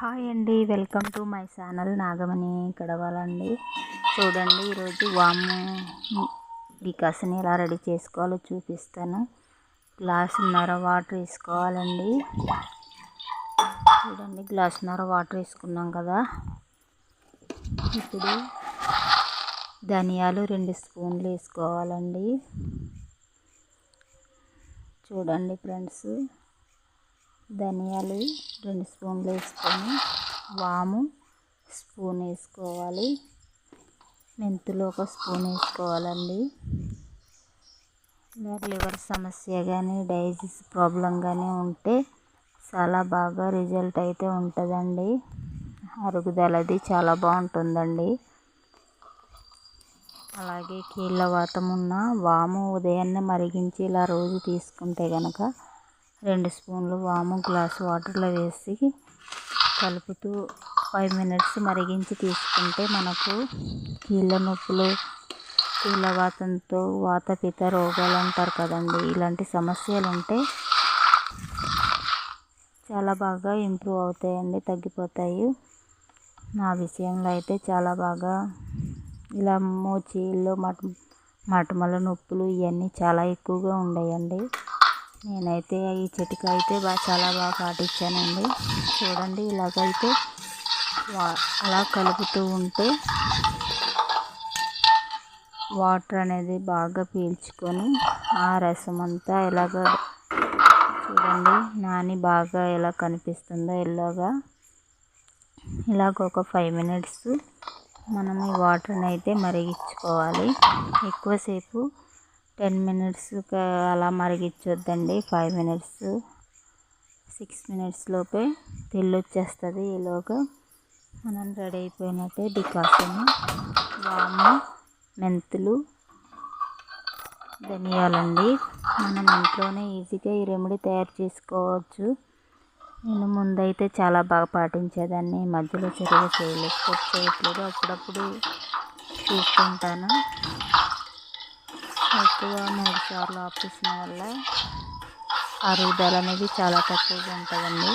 Hi అండి. Welcome to my channel Nagamani కడవాలండి చూడండి ఈరోజు వాము డికాషన్ ఎలా రెడీ చేసుకోవాలో చూపిస్తాను. గ్లాసున్నర వాటర్ వేసుకోవాలండి. చూడండి గ్లాసున్నర వాటర్ వేసుకున్నాం కదా. ఇప్పుడు ధనియాలు రెండు స్పూన్లు వేసుకోవాలండి. చూడండి ఫ్రెండ్స్. ధనియాలు రెండు స్పూన్లు వేసుకొని వాము స్పూన్ వేసుకోవాలి. మెంతులు ఒక స్పూన్ వేసుకోవాలండి. లివర్ సమస్య కానీ డైజెస్ ప్రాబ్లం కానీ ఉంటే చాలా బాగా రిజల్ట్ అయితే ఉంటుందండి. అరుగుదలది చాలా బాగుంటుందండి. అలాగే కీళ్ళ వాతం ఉన్న వాము ఉదయాన్నే మరిగించి ఇలా రోజు తీసుకుంటే కనుక రెండు స్పూన్లు వాము గ్లాస్ వాటర్లో వేసి కలుపుతూ ఫైవ్ మినిట్స్ మరిగించి తీసుకుంటే మనకు కీళ్ళ నొప్పులు కీళ్ళ వాతంతో వాతపిత రోగాలు అంటారు కదండి. ఇలాంటి సమస్యలు ఉంటే చాలా బాగా ఇంప్రూవ్ అవుతాయండి తగ్గిపోతాయి. నా విషయంలో అయితే చాలా బాగా ఇలా మోచీళ్ళు మట మటమల నొప్పులు ఇవన్నీ చాలా ఎక్కువగా ఉండేయండి. నేనైతే ఈ చిటిక అయితే బాగా చాలా బాగా పాటించానండి చూడండి ఇలాగైతే అలా కలుపుతూ ఉంటే వాటర్ అనేది బాగా పీల్చుకొని ఆ రసం అంతా ఎలాగ చూడండి నాని బాగా ఎలా కనిపిస్తుందో ఎల్లోగా ఇలాగ ఒక ఫైవ్ మినిట్స్ మనం ఈ వాటర్ని అయితే మరిగించుకోవాలి. ఎక్కువసేపు టెన్ మినిట్స్ అలా మరిగించొద్దండి ఫైవ్ మినిట్స్ సిక్స్ మినిట్స్ లోపే తెల్లు వచ్చేస్తుంది ఈలోగా మనం రెడీ అయిపోయినట్టే డికాషన్. వాము మెంతులు ధనియాలండి. మనం ఇంట్లోనే ఈజీగా ఈ రెమెడీ తయారు చేసుకోవచ్చు. నేను ముందైతే చాలా బాగా పాటించేదాన్ని. మధ్యలో సరిగా చేయలేదు. చేయట్లేదు. అప్పుడప్పుడు చూసుకుంటాను. ఎక్కువ మూడు సార్లు ఆపేసిన వల్ల అరుగుదల అనేది చాలా తక్కువగా ఉంటుందండి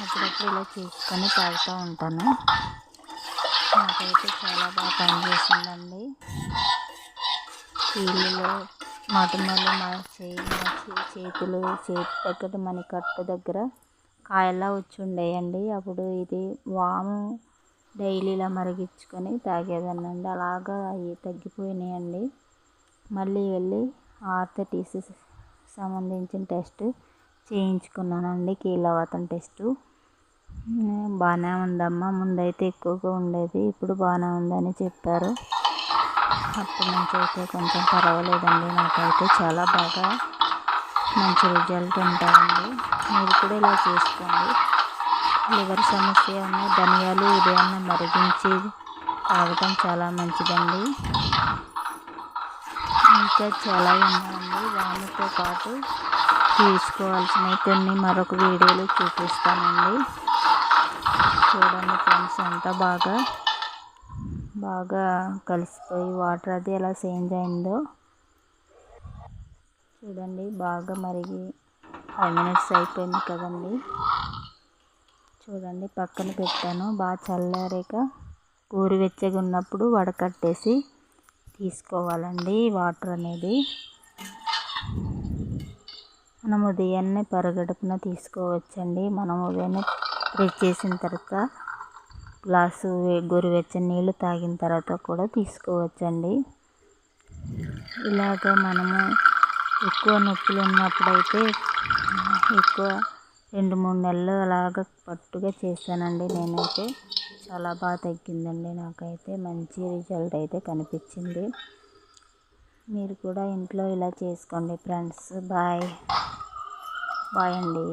అప్పుడప్పుడు ఇలా చేసుకొని తాగుతూ ఉంటాను. నాకైతే చాలా బాగా పనిచేసిందండి. కీళ్ళలో మటన్లు మా చేయి చేతులు చేతి దగ్గర మన కట్టు దగ్గర కాయల్లా వచ్చి ఉండేయండి. అప్పుడు ఇది వాము డైలీ ఇలా మరిగించుకొని అండి అలాగా అవి తగ్గిపోయినాయండి. మళ్ళీ వెళ్ళి ఆర్థటిస్ సంబంధించిన టెస్ట్ చేయించుకున్నానండి కీళ్ళవాతం టెస్టు. బాగానే ఉందమ్మా ముందైతే ఎక్కువగా ఉండేది ఇప్పుడు బాగానే ఉందని చెప్పారు. అప్పటి నుంచి అయితే కొంచెం పర్వాలేదండి నాకైతే చాలా బాగా మంచి రిజల్ట్ ఉంటాయండి. మీరు కూడా ఇలా చేసుకోండి. లివర్ సమస్య ఉన్న ధనియాలు ఉదయాన్నే మరిగించి తాగటం చాలా మంచిదండి. ఇంకా చాలా ఉన్నాయండి దానితో పాటు తీసుకోవాల్సినవి కొన్ని మరొక వీడియోలు చూపిస్తానండి. చూడండి ఫ్రెండ్స్ అంతా బాగా బాగా కలిసిపోయి వాటర్ అది ఎలా చేంజ్ అయిందో. చూడండి బాగా మరిగి ఫైవ్ మినిట్స్ అయిపోయింది కదండి. చూడండి పక్కన పెట్టాను. బాగా చల్లారాక గోరువెచ్చగా ఉన్నప్పుడు వడకట్టేసి తీసుకోవాలండి వాటర్ అనేది. మనం ఉదయాన్నే పరగడుపున తీసుకోవచ్చండి. మనం ఉదయాన్నే బ్రష్ చేసిన తర్వాత గ్లాసు గోరువెచ్చని నీళ్ళు తాగిన తర్వాత కూడా తీసుకోవచ్చండి. ఇలాగ మనము ఎక్కువ నొప్పులు ఉన్నప్పుడైతే ఎక్కువ రెండు మూడు నెలలు అలాగ పట్టుగా చేశానండి నేనైతే. చాలా బాగా తగ్గిందండి నాకైతే. మంచి రిజల్ట్ అయితే కనిపించింది. మీరు కూడా ఇంట్లో ఇలా చేసుకోండి ఫ్రెండ్స్. బాయ్. బాయ్ అండి.